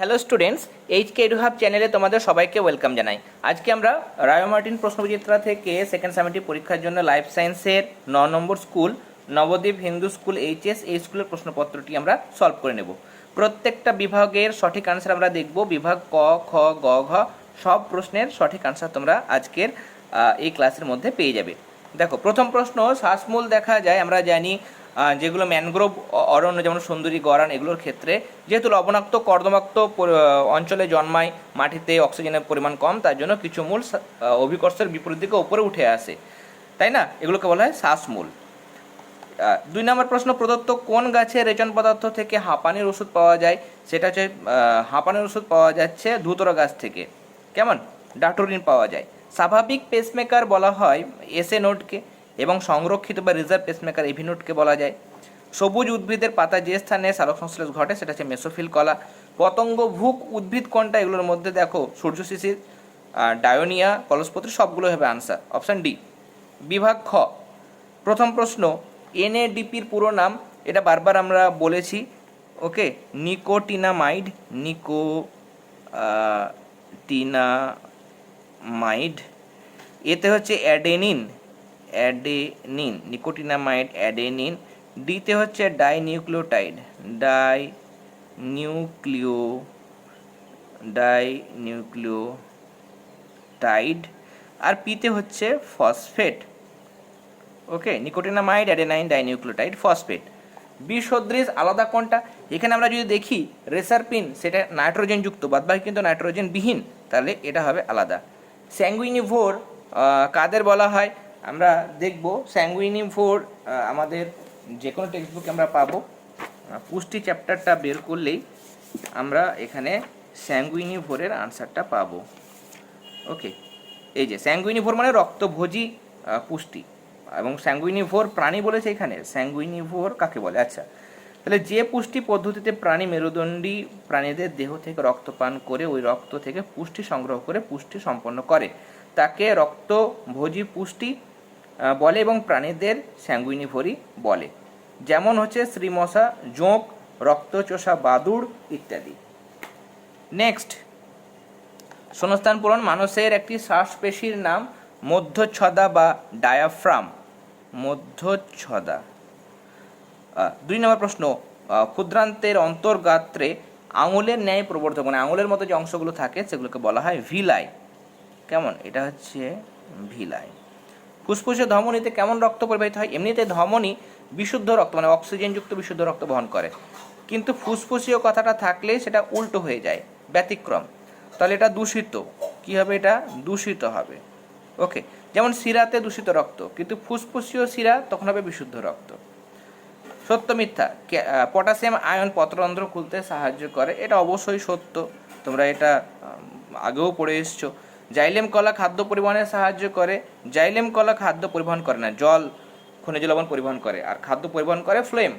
Hello students H K EduHub চ্যানেলে তোমাদের সবাইকে ওয়েলকাম জানাই। আজকে আমরা রায় মার্টিন প্রশ্নবিচিত্রা থেকে সেকেন্ড সেমিস্টার পরীক্ষার জন্য লাইফ সায়েন্সের ন number school Nabadwip Hindu school HS এই স্কুলের প্রশ্নপত্রটি আমরা সলভ করে নেব। প্রত্যেকটা বিভাগের সঠিক আনসার আমরা দেখব, বিভাগ ক, খ, গ, ঘ, সব প্রশ্নের সঠিক আনসার তোমরা আজকের এই ক্লাসের মধ্যে পেয়ে যাবে। দেখো, প্রথম প্রশ্ন, শ্বাসমূল দেখা যায়, আমরা জানি যেগুলো ম্যানগ্রোভ অরণ্য, যেমন সুন্দরী, গরান, এগুলোর ক্ষেত্রে যেহেতু লবণাক্ত, কর্দমাক্ত অঞ্চলে জন্মায়, মাটিতে অক্সিজেনের পরিমাণ কম, তার জন্য কিছু মূল অভিকর্ষের বিপরীত দিকে উপরে উঠে আসে। তাই না? এগুলোকে বলা হয় শ্বাসমূল। দুই নম্বর প্রশ্ন, প্রদত্ত কোন গাছে রেচন পদার্থ থেকে হাঁপানির ওষুধ পাওয়া যায়? সেটা হচ্ছে হাঁপানির ওষুধ পাওয়া যাচ্ছে ধুতরা গাছ থেকে। কেমন? ডাক্টোরিন পাওয়া যায়। স্বাভাবিক পেসমেকার বলা হয় এসে নোটকে এবং সংরক্ষিত বা রিজার্ভ পেসমেকার এভি নোটকে বলা যায়। সবুজ উদ্ভিদের পাতা যে স্থানে সালোক সংশ্লেষ ঘটে, সেটা হচ্ছে মেসোফিল কলা। পতঙ্গ ভুক উদ্ভিদ কোনটা, এগুলোর মধ্যে দেখো সূর্য শিশির ডায়োনিয়া, কলসপত্রী, সবগুলো হবে আনসার অপশান ডি বিভাগ খ। প্রথম প্রশ্ন এনএডিপির পুরো নাম, এটা বারবার আমরা বলেছি ওকে নিকোটিনামাইড, নিকো টিনামাইড। এতে হচ্ছে অ্যাডেনিন অ্যাডেনিন, নিকোটিনামাইড অ্যাডেনিন, ডিতে হচ্ছে di nucleotide di nucleo di nucleotide আর পিতে হচ্ছে phosphate. Okay, nicotinamide, adenine, dinucleotide, phosphate. বিসদৃশ আলাদা কোনটা? এখানে আমরা যদি দেখি, রেসারপিন, সেটা নাইট্রোজেনযুক্ত, বাদবাকি কিন্তু নাইট্রোজেন বিহীন তাহলে এটা হবে আলাদা। স্যাঙ্গুইনিভোর কাদের বলা হয়? আমরা দেখব স্যাঙ্গুইনিভোর আমাদের যে কোনো টেক্সট বুকে আমরা পাবো। পুষ্টি চ্যাপ্টারটা বের করলেই আমরা এখানে স্যাঙ্গুইনিভোরের আনসারটা পাবো। ওকে এই যে স্যাঙ্গুইনিভোর মানে রক্তভোজী পুষ্টি এবং স্যাঙ্গুইনিভোর প্রাণী বলেছে এখানে। স্যাঙ্গুইনিভোর কাকে বলে? আচ্ছা তাহলে যে পুষ্টি পদ্ধতিতে প্রাণী মেরুদণ্ডী প্রাণীদের দেহ থেকে রক্ত পান করে, ওই রক্ত থেকে পুষ্টি সংগ্রহ করে, পুষ্টি সম্পন্ন করে, তাকে রক্তভোজী পুষ্টি বলে এবং প্রাণীদের স্যাঙ্গুইনিভোরই বলে। যেমন হচ্ছে শ্রীমশা, জোঁক, রক্তচোষা বাদুড় ইত্যাদি। নেক্সট শূন্যস্থান পূরণ মানুষের একটি শ্বাসপেশির নাম মধ্যচ্ছদা বা ডায়াফ্রাম মধ্যচ্ছদা। দুই নম্বর প্রশ্ন ক্ষুদ্রান্তের অন্তর্গাত্রে আঙুলের ন্যায় প্রবর্ধক মানে আঙুলের মতো যে অংশগুলো থাকে সেগুলোকে বলা হয় ভিলাই। কেমন? এটা হচ্ছে ভিলাই। ফুসফুসে ধমনীতে কেমন রক্ত পরিবাহিত হয়? এমনিতে ধমনী বিশুদ্ধ রক্ত মানে অক্সিজেনযুক্ত বিশুদ্ধ রক্ত বহন করে। কিন্তু ফুসফুসীয় কথাটা থাকলে সেটা উল্টো হয়ে যায়, ব্যতিক্রম। তাহলে এটা দূষিত। কি হবে এটা? দূষিত হবে। ওকে, যেমন শিরাতে দূষিত রক্ত, কিন্তু ফুসফুসীয় শিরা তখন হবে বিশুদ্ধ রক্ত। সত্য মিথ্যা পটাশিয়াম আয়ন পত্ররন্ধ্র খুলতে সাহায্য করে। এটা অবশ্যই সত্য। তোমরা এটা আগেও পড়ে এসছো। জাইলেম কলা খাদ্য পরিবহনে সাহায্য করে, জাইলেম কলা খাদ্য পরিবহন করে না, জল, খনিজ লবণ পরিবহন করে, আর খাদ্য পরিবহন করে ফ্লেম।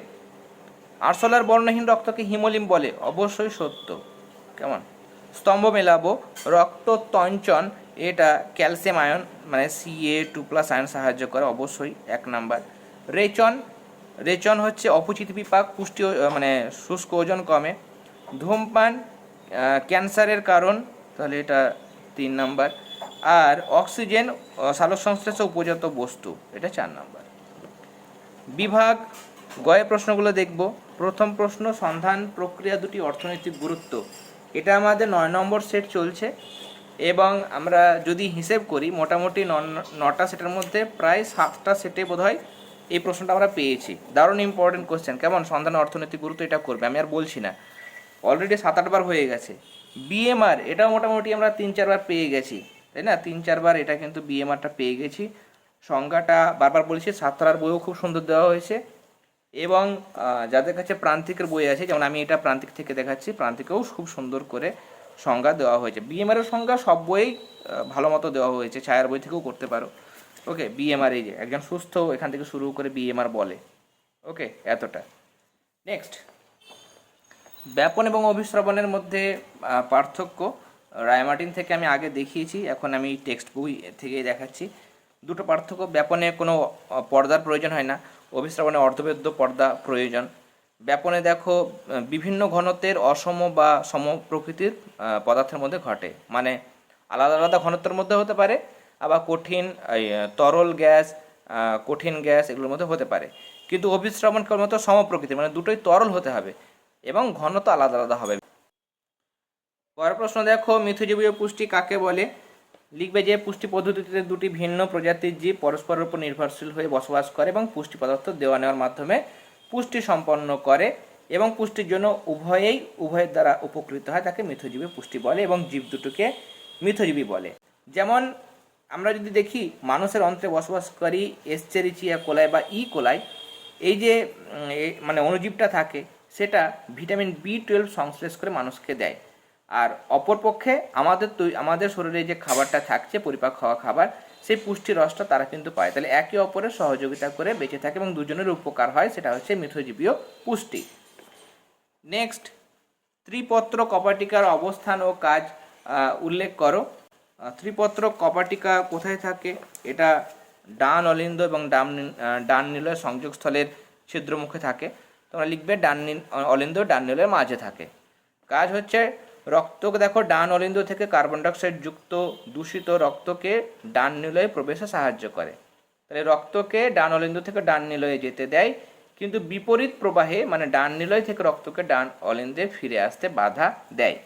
আরসলার বর্ণহীন রক্তকে হিমোলিম বলে, অবশ্যই সত্য। কেমন? স্তম্ভ মেলাবো রক্ত তঞ্চন এটা ক্যালসিয়াম আয়ন মানে সিএ টু প্লাস আয়ন সাহায্য করে, অবশ্যই এক নাম্বার। রেচন রেচন হচ্ছে অপুচিত বিপাক, পুষ্টি মানে শুষ্ক ওজন কমে। ধূমপান ক্যান্সারের কারণ, তাহলে এটা তিন নাম্বার। আর অক্সিজেন আহ, সালোক সংশ্লেষে উপজাত বস্তু এটা চার নাম্বার। বিভাগ গয়ে প্রশ্নগুলো দেখব। প্রথম প্রশ্ন সন্ধান প্রক্রিয়া দুটি অর্থনৈতিক গুরুত্ব। এটা আমাদের নয় নম্বর সেট চলছে এবং আমরা যদি হিসেব করি মোটামুটি নটা সেটের মধ্যে প্রায় সাতটা সেটে বোধহয় এই প্রশ্নটা আমরা পেয়েছি। দারুণ ইম্পর্টেন্ট কোশ্চেন কেমন? সন্ধান অর্থনৈতিক গুরুত্ব এটা করবে আমি আর বলছি না। অলরেডি সাত আটবার হয়ে গেছে। বিএমআর এটাও মোটামুটি আমরা তিন, চারবার পেয়ে গেছি, তাই না? তিন, চারবার এটা কিন্তু বিএমআরটা পেয়ে গেছি। সংজ্ঞাটা বারবার বলেছি সাতটার বইও খুব সুন্দর দেওয়া হয়েছে। এবং যাদের কাছে প্রান্তিকের বই আছে, যেমন আমি এটা প্রান্তিক থেকে দেখাচ্ছি, প্রান্তিকেও খুব সুন্দর করে সংজ্ঞা দেওয়া হয়েছে। বিএমআর এর সংজ্ঞা সব বইয়েই ভালো মতো দেওয়া হয়েছে, ছায়ার বই থেকেও করতে পারো। ওকে বিএমআর এই যে, একজন সুস্থ, এখান থেকে শুরু করে বিএমআর বলে। ওকে, এতটা। নেক্সট ব্যাপন এবং অভিশ্রবণের মধ্যে পার্থক্য। রায়মার্টিন থেকে আমি আগে দেখিয়েছি, এখন আমি টেক্সট বই থেকে দেখাচ্ছি। দুটো পার্থক্য, ব্যাপনে কোনো পর্দার প্রয়োজন হয় না অভিশ্রবণে অর্ধবেদ্য পর্দা প্রয়োজন। ব্যাপনে দেখো বিভিন্ন ঘনত্বের অসম বা সম প্রকৃতির পদার্থের মধ্যে ঘটে। মানে আলাদা আলাদা ঘনত্বের মধ্যে হতে পারে, আবার কঠিন তরল গ্যাস কঠিন গ্যাস এগুলোর মধ্যে হতে পারে। কিন্তু অভিশ্রবণ কেবলমাত্র সম প্রকৃতির মানে দুটোই তরল হতে হবে। এবং ঘনত্ব আলাদা আলাদা হবে। পরের প্রশ্ন দেখো, মিথজীবীয় পুষ্টি কাকে বলে? লিখবে যে পুষ্টি পদ্ধতিতে দুটি ভিন্ন প্রজাতির জীব পরস্পরের উপর নির্ভরশীল হয়ে বসবাস করে এবং পুষ্টি পদার্থ দেওয়া নেওয়ার মাধ্যমে পুষ্টি সম্পন্ন করে এবং পুষ্টির জন্য উভয়েই, উভয়ের দ্বারা উপকৃত হয় তাকে মিথজীবী পুষ্টি বলে এবং জীব দুটোকে মিথজীবী বলে। যেমন, আমরা যদি দেখি, মানুষের অন্ত্রে বসবাসকারী এসচেরিচিয়া কোলাই বা ই কোলাই এই যে মানে অণুজীবটা থাকে সেটা ভিটামিন বি টুয়েলভ সংশ্লেষ করে মানুষকে দেয়। আর অপরপক্ষে আমাদের তৈ- আমাদের শরীরে যে খাবারটা থাকছে, পরিপাক হওয়া খাবার, সেই পুষ্টি রসটা তারা কিন্তু পায়। তাহলে একে অপরের সহযোগিতা করে বেঁচে থাকে এবং দুজনের উপকার হয়, সেটা হচ্ছে মিথজীবীয় পুষ্টি। নেক্সট ত্রিপত্র কপাটিকার অবস্থান ও কাজ উল্লেখ করো। ত্রিপত্র কপাটিকা কোথায় থাকে? এটা ডান অলিন্দ এবং ডান ডান নীলের সংযোগস্থলের ছিদ্রমুখে থাকে। তোমরা লিখবে ডান অলিন্দ ডান নীলের মাঝে থাকে। কাজ হচ্ছে রক্তকে দেখো, ডান অলিন্দ থেকে কার্বন ডাইঅক্সাইড যুক্ত দূষিত রক্তকে ডান নিলয়ে প্রবেশে সাহায্য করে। তাহলে রক্তকে ডান অলিন্দ থেকে ডান নিলয়ে যেতে দেয়, কিন্তু বিপরীত প্রবাহে মানে ডান নিলয় থেকে রক্তকে ডান অলিন্দে ফিরে আসতে বাধা দেয়।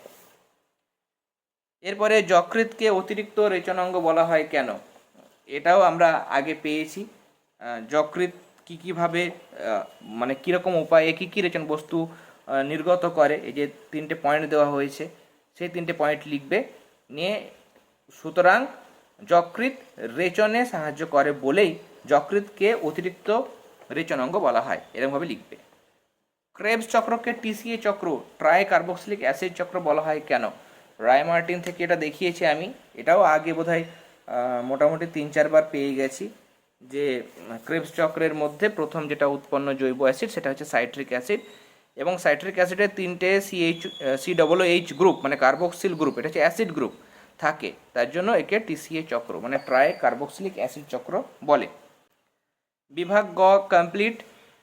এরপরে যকৃতকে অতিরিক্ত রেচনাঙ্গ বলা হয় কেন? এটাও আমরা আগে পেয়েছি। যকৃত কী কীভাবে মানে কীরকম উপায়ে, কী কী রেচন বস্তু নির্গত করে, এই যে তিনটে পয়েন্ট দেওয়া হয়েছে, সেই তিনটে পয়েন্ট লিখবে, নিয়ে সুতরাং যকৃত রেচনে সাহায্য করে বলেই যকৃতকে অতিরিক্ত রেচনাঙ্গ বলা হয় এরকমভাবে লিখবে। ক্রেবস চক্রকে টিসিএ চক্র ট্রাই কার্বক্সিলিক অ্যাসিড চক্র বলা হয় কেন? রায় মার্টিন থেকে এটা দেখিয়েছি আমি, এটাও আগে বোধহয় মোটামুটি তিন চারবার পেয়ে গেছি। যে ক্রেবস চক্রের মধ্যে প্রথম যেটা উৎপন্ন জৈব অ্যাসিড সেটা হচ্ছে সাইট্রিক অ্যাসিড এবং সাইট্রিক অ্যাসিডের তিনটে CH C double H group মানে কার্বক্সিল গ্রুপ এটা হচ্ছে অ্যাসিড গ্রুপ থাকে। তার জন্য একে টিসিএ চক্র মানে ট্রাই কার্বক্সিলিক অ্যাসিড চক্র বলে। বিভাগ গ কমপ্লিট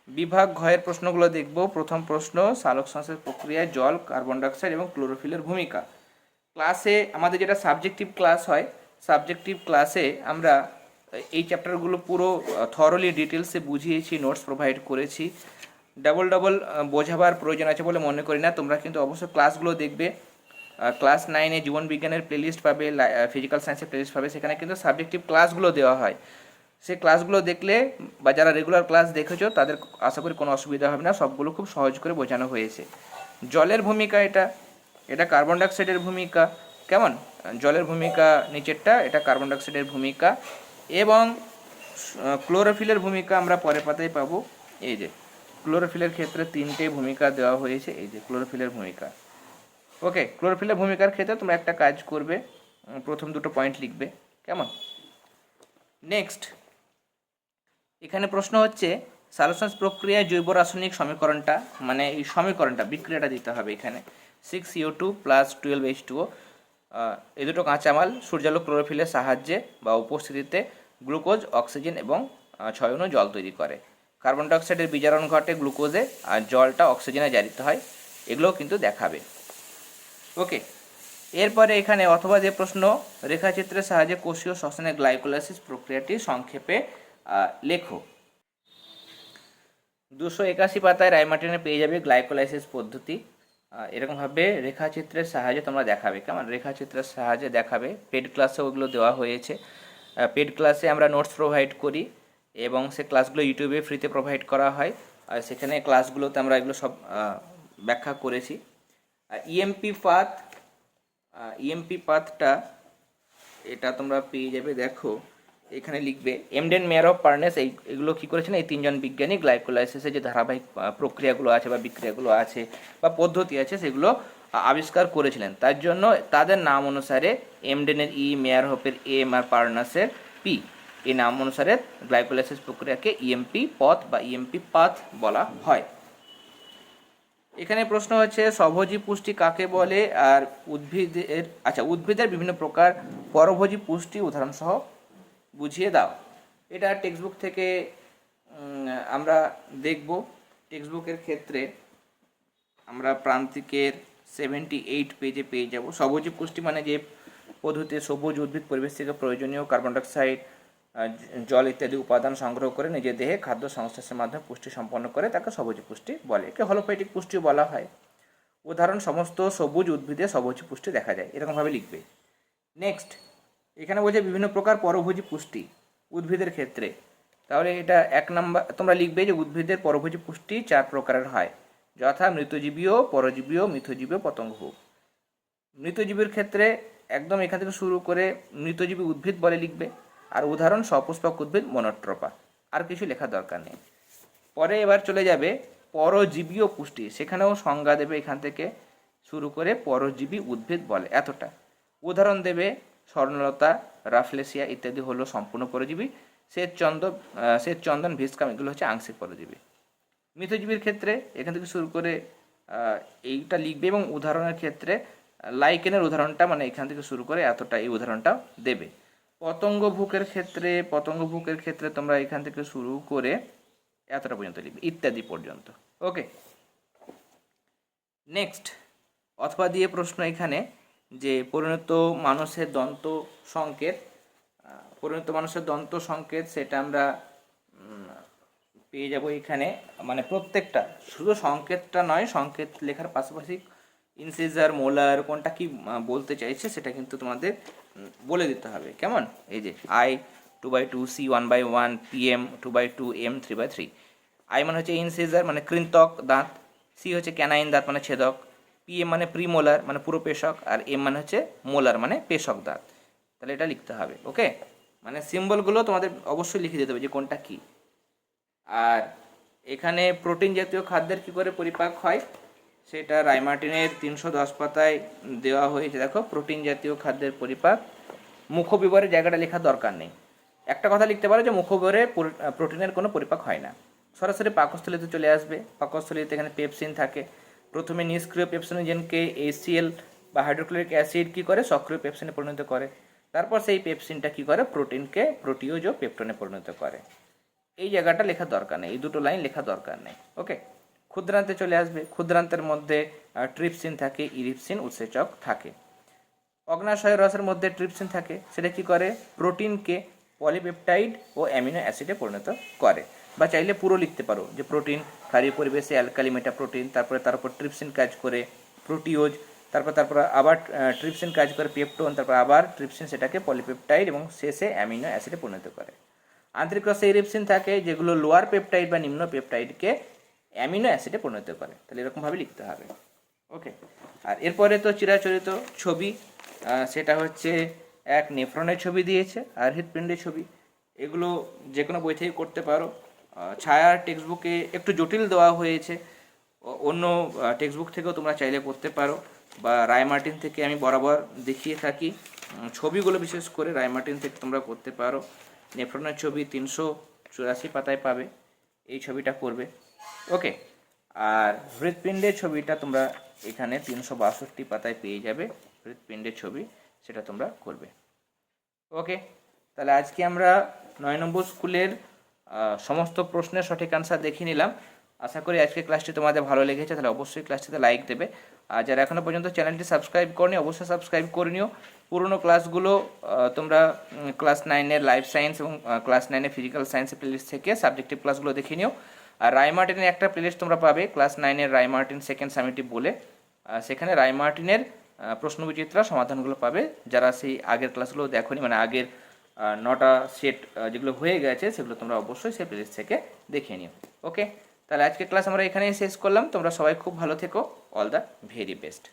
বিভাগ ঘয়ের প্রশ্নগুলো দেখব। প্রথম প্রশ্ন, সালোক সংশ্লেষ প্রক্রিয়ায় জল কার্বন ডাইঅক্সাইড এবং ক্লোরোফিলের ভূমিকা। ক্লাসে আমাদের যেটা সাবজেক্টিভ ক্লাস হয় সাবজেক্টিভ ক্লাসে আমরা এই চ্যাপ্টারগুলো পুরো থরলি ডিটেলসে বুঝিয়েছি নোটস প্রোভাইড করেছি। ডাবল ডাবল বোঝাবার প্রয়োজন আছে বলে মনে করি না। তোমরা কিন্তু অবশ্যই ক্লাসগুলো দেখবে। ক্লাস নাইনে জীবন বিজ্ঞানের প্লেলিস্ট পাবে ফিজিক্যাল সায়েন্সের প্লেলিস্ট পাবে। সেখানে কিন্তু সাবজেক্টিভ ক্লাসগুলো দেওয়া হয়। সেই ক্লাসগুলো দেখলে বা যারা রেগুলার ক্লাস দেখেছ, তাদের আশা করি কোনো অসুবিধা হবে না। সবগুলো খুব সহজ করে বোঝানো হয়েছে। জলের ভূমিকা এটা। এটা কার্বন ডাইঅক্সাইডের ভূমিকা। কেমন? জলের ভূমিকা নিচেরটা, এটা কার্বন ডাইঅক্সাইডের ভূমিকা। এবং ক্লোরোফিলের ভূমিকা আমরা পরের পাতায় পাবো। এই যে, ক্লোরোফিলের ক্ষেত্রে তিনটে ভূমিকা দেওয়া হয়েছে। এই যে, ক্লোরোফিলের ভূমিকা। ওকে, ক্লোরোফিলের ভূমিকার ক্ষেত্রে তোমরা একটা কাজ করবে। প্রথম দুটো পয়েন্ট লিখবে। কেমন? নেক্সট। এখানে প্রশ্ন হচ্ছে সালোসাস প্রক্রিয়ায় জৈব রাসায়নিক সমীকরণটা মানে এই সমীকরণটা, বিক্রিয়াটা দিতে হবে এখানে। Six U two plus twelve H টুও এই দুটো কাঁচামাল সূর্যালোক ক্লোরোফিলের সাহায্যে বা উপস্থিতিতে গ্লুকোজ অক্সিজেন এবং আহ, ছয় অণু জল তৈরি করে। কার্বন ডাইঅক্সাইডের বিজারণ ঘটে গ্লুকোজে আর জলটা অক্সিজেনে জারিত হয়। এগুলোও কিন্তু দেখাবে। ওকে এরপরে এখানে অথবা যে প্রশ্ন রেখাচিত্রের সাহায্যে কোষীয় শ্বসনের গ্লাইকোলাইসিস প্রক্রিয়াটি সংক্ষেপে লেখো। দুশো একাশি পাতায় রাইমাটিনে পেয়ে যাবে গ্লাইকোলাইসিস পদ্ধতি। এরকমভাবে রেখাচিত্রের সাহায্যে তোমরা দেখাবে। কেমন? রেখাচিত্রের সাহায্যে দেখাবে। পেড ক্লাসে ওগুলো দেওয়া হয়েছে। পেড ক্লাসে আমরা নোটস প্রোভাইড করি এবং সে ক্লাসগুলো ইউটিউবে ফ্রিতে প্রোভাইড করা হয়। আর সেখানে ক্লাসগুলোতে আমরা এগুলো সব ব্যাখ্যা করেছি। ইএমপি পাথ ইএমপি পাথটা, এটা তোমরা পেয়ে যাবে, দেখো। এখানে লিখবে, এমডেন মেয়ার অফ পার্নেস এই, এগুলো কী করেছেন? এই তিনজন বিজ্ঞানী গ্লাইকোলাইসিসের যে ধারাবাহিক প্রক্রিয়াগুলো আছে বা বিক্রিয়াগুলো আছে বা পদ্ধতি আছে, সেগুলো আবিষ্কার করেছিলেন। তার জন্য তাদের নাম অনুসারে এমডেনের ই মেয়ার হোপের এম আর পার্নাসের পি। এই নাম অনুসারে গ্লাইকোলাইসিস প্রক্রিয়াকে ইএমপি পথ বা ইএমপি পাথ বলা হয়। এখানে প্রশ্ন হচ্ছে, স্বভোজী পুষ্টি কাকে বলে? আর উদ্ভিদের আচ্ছা উদ্ভিদের বিভিন্ন প্রকার পরভোজী পুষ্টি উদাহরণ সহ বুঝিয়ে দাও। এটা টেক্সট বুক থেকে আমরা দেখব। টেক্সট বুকের ক্ষেত্রে আমরা প্রান্তিকের সেভেন্টি এইট পেজে পেয়ে যাব। সবুজ পুষ্টি মানে যে পদ্ধতিতে সবুজ, উদ্ভিদ, পরিবেশ থেকে প্রয়োজনীয় কার্বন ডাইঅক্সাইড জল ইত্যাদি উপাদান সংগ্রহ করে নিজের দেহে খাদ্য সংশ্লেষের মাধ্যমে পুষ্টি সম্পন্ন করে তাকে সবুজ পুষ্টি বলে। একে হলোফাইটিক পুষ্টিও বলা হয়। উদাহরণ, সমস্ত সবুজ উদ্ভিদে সবুজ পুষ্টি দেখা যায়। এরকমভাবে লিখবে। নেক্সট এখানে বলছে বিভিন্ন প্রকার পরভোজী পুষ্টি উদ্ভিদের ক্ষেত্রে। তাহলে এটা এক নাম্বার, তোমরা লিখবে যে উদ্ভিদের পরভোজী পুষ্টি চার প্রকারের হয়। যথা মৃতজীবীয় পরজীবীয় মিথজীবীয় পতঙ্গভোগ মৃতজীবীর ক্ষেত্রে একদম এখান থেকে শুরু করে মৃতজীবী উদ্ভিদ বলে লিখবে। আর উদাহরণ সপুষ্পক উদ্ভিদ, মনোট্রপা। আর কিছু লেখার দরকার নেই। পরে এবার চলে যাবে পরজীবীয় পুষ্টি। সেখানেও সংজ্ঞা দেবে এখান থেকে শুরু করে পরজীবী উদ্ভিদ বলে এতটা। উদাহরণ দেবে স্বর্ণলতা রাফলেসিয়া ইত্যাদি হলো সম্পূর্ণ পরজীবী। শ্বেত চন্দ আহ, শ্বেত চন্দন ভিসকাম এগুলো হচ্ছে আংশিক পরজীবী। মিথজীবীর ক্ষেত্রে এখান থেকে শুরু করে এইটা লিখবে এবং উদাহরণের ক্ষেত্রে লাইকেনের উদাহরণটা মানে এখান থেকে শুরু করে এতটা এই উদাহরণটা দেবে। পতঙ্গ ভুকের ক্ষেত্রে পতঙ্গ ভুকের ক্ষেত্রে তোমরা এখান থেকে শুরু করে এতটা পর্যন্ত লিখবে ইত্যাদি পর্যন্ত। ওকে। নেক্সট অথবা দিয়ে প্রশ্ন এখানে যে পরিণত মানুষের দন্ত সংকেত পরিণত মানুষের দন্ত সংকেত সেটা আমরা পেয়ে যাব এখানে। মানে প্রত্যেকটা, শুধু সংকেতটা নয়, সংকেত লেখার পাশাপাশি ইনসিজার, মোলার, কোনটা কি বলতে চাইছে সেটা কিন্তু তোমাদের বলে দিতে হবে। কেমন? এই যে I two by two C one by one P M two by two M three by three I মানে হচ্ছে ইনসিজার মানে কৃন্তক দাঁত। সি হচ্ছে ক্যানাইন দাঁত মানে ছেদক। পি এম মানে প্রিমোলার মানে পুরো পেশক, আর এম মানে হচ্ছে মোলার মানে পেশক দাঁত। তাহলে এটা লিখতে হবে ওকে মানে সিম্বলগুলো তোমাদের অবশ্যই লিখে দিতে হবে যে কোনটা কী। আর এখানে প্রোটিন জাতীয় খাদ্যের কী করে পরিপাক হয়? সেটা রাইমার্টিনের তিনশো দশ পাতায় দেওয়া হয়েছে, দেখো প্রোটিন জাতীয় খাদ্যের পরিপাক। মুখবিবরের জায়গাটা লেখার দরকার নেই। একটা কথা লিখতে পারো যে মুখবিবরে প্রোটিনের কোনো পরিপাক হয় না। সরাসরি পাকস্থলিতে চলে আসবে। পাকস্থলিতে এখানে পেপসিন থাকে। প্রথমে নিষ্ক্রিয় পেপসিনোজেনকে এইচসিএল বা হাইড্রোক্লোরিক অ্যাসিড কী করে? সক্রিয় পেপসিনে পরিণত করে। তারপর সেই পেপসিনটা কী করে? প্রোটিনকে প্রোটিওজ ও পেপটনে পরিণত করে। এই জায়গাটা লেখা দরকার নেই। এই দুটো লাইন লেখা দরকার নেই। ওকে? ক্ষুদ্রান্তে চলে আসবে। ক্ষুদ্রান্তের মধ্যে ট্রিপসিন থাকে, ইরিপসিন, উৎসেচক থাকে। অগ্নাশয় রসের মধ্যে ট্রিপসিন থাকে। সেটা কি করে? প্রোটিনকে পলিপেপটাইড ও অ্যামিনো অ্যাসিডে পরিণত করে। বা চাইলে পুরো লিখতে পারো যে প্রোটিন ক্ষারীয় পরিবেশে অ্যালকালি মেটা প্রোটিন, তারপরে তার উপর ট্রিপসিন কাজ করে প্রোটিওজ, তারপর তারপর আবার ট্রিপসিন কাজ করে পেপটোন, তারপর আবার ট্রিপসিন সেটাকে পলিপেপটাইড এবং শেষে অ্যামিনো অ্যাসিডে পরিণত করে। আন্তরিক রসে ইরিপসিন থাকে যেগুলো লোয়ার পেপটাইড বা নিম্ন পেপটাইডকে অ্যামিনো অ্যাসিডে পরিণত করে। তাহলে এরকমভাবে লিখতে হবে। ওকে। আর এরপরে তো চিরাচরিত ছবি সেটা হচ্ছে এক নেফ্রনের ছবি দিয়েছে আর হৃৎপিণ্ডের ছবি। এগুলো যে কোনো বই থেকে করতে পারো। ছায়ার টেক্সট বুকে একটু জটিল দেওয়া হয়েছে। অন্য টেক্সট বুক থেকেও তোমরা চাইলে করতে পারো। বা রায় মার্টিন থেকে আমি বরাবর দেখিয়ে থাকি। ছবিগুলো বিশেষ করে রায় মার্টিন থেকে তোমরা করতে পারো। নেফ্রনের ছবি তিনশো চুরাশি পাতায় পাবে। এই ছবিটা করবে। ওকে, আর হৃৎপিণ্ডের ছবিটা তোমরা এখানে তিনশো বাষট্টি পাতায় পেয়ে যাবে। হৃৎপিণ্ডের ছবি সেটা তোমরা করবে। ওকে, তাহলে আজকে আমরা নয় নম্বর স্কুলের সমস্ত প্রশ্নের সঠিক আনসার দেখিয়ে নিলাম। আশা করি আজকে ক্লাসটি তোমাদের ভালো লেগেছে, তাহলে অবশ্যই ক্লাসটিতে লাইক দেবে। আর যারা এখনও পর্যন্ত চ্যানেলটি সাবস্ক্রাইব করনি, অবশ্যই সাবস্ক্রাইব করে নিও। পুরনো ক্লাসগুলো তোমরা ক্লাস নাইনের লাইফ সায়েন্স এবং ক্লাস নাইনের ফিজিক্যাল সায়েন্সের প্লেলিস্ট থেকে সাবজেক্টিভ ক্লাসগুলো দেখে নিও। আর রায়মার্টিনের একটা প্লেলিস্ট তোমরা পাবে ক্লাস নাইনের রায়মার্টিন সেকেন্ড সামিটিভ বলে। সেখানে রায়মার্টিনের প্রশ্নবিচিত্রা সমাধানগুলো পাবে। যারা সেই আগের ক্লাসগুলো দেখোনি মানে আগের নটা সেট যেগুলো হয়ে গেছে, সেগুলো তোমরা অবশ্যই সেই প্লেলিস্ট থেকে দেখে নিও। ওকে তাহলে আজকে ক্লাস আমরা এখানেই শেষ করলাম। তোমরা সবাই খুব ভালো থেকো। All the very best